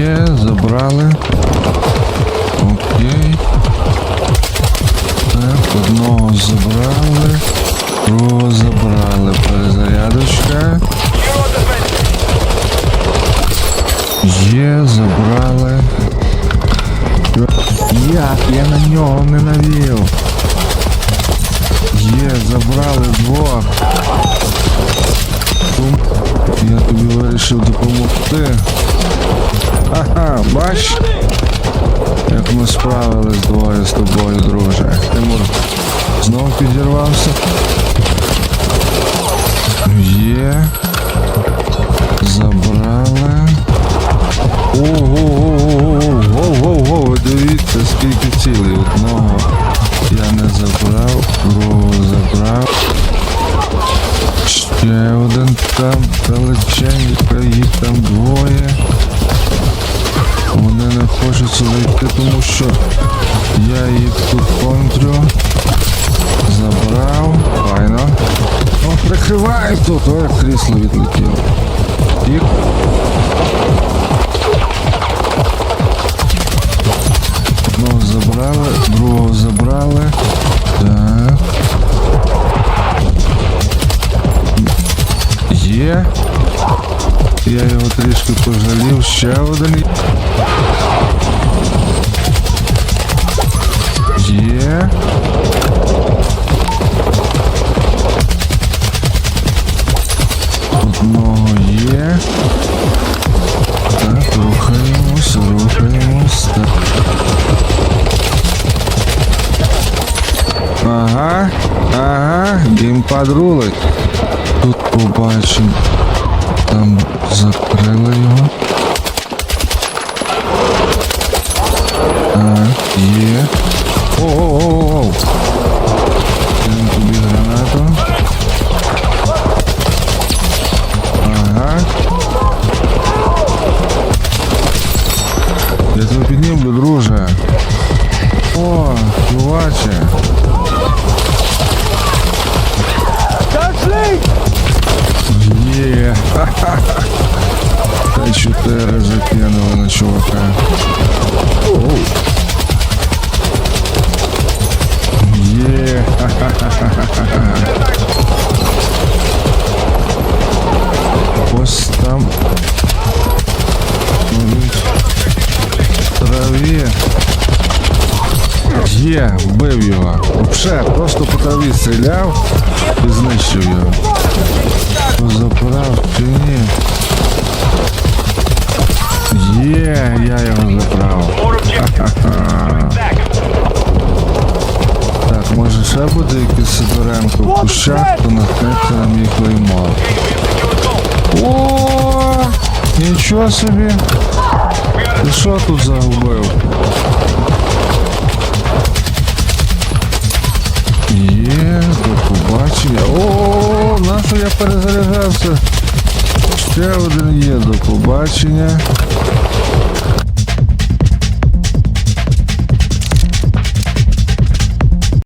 Є, забрали. Окей. Так, одного забрали. Другого забрали. Перезарядочка. Є, забрали. Як я на нього не навів. Є, забрали двох. Бач, як ми справились двоє з тобою, друже. Тимур знов підірвався. Є. Забрали. Ого-го-го-го-го-го-го, ви дивіться, скільки цілей. Одного я не забрав, другого забрав. Ще один там далеченько, тут контрю. Забрав. Файно. О, прикривай тут, ой, крісло відлетіло. Їх. Одного забрали, другого забрали. Так. Є. Я його трішки пожалів. Ще один. Геймпад рулить. Тут побачимо. Там закрили його. Так, є. О-о-о-о! Є. Т4 закинули на чувака. Є. Ось там. Траві. Є, вбив його. Вообще, просто по траві стріляв і знищив його. Кущах, то на мій клеймо. О, нічого собі. Ти що тут загубив? Є, до побачення. О, нащо я перезаряджався? Ще один є до побачення.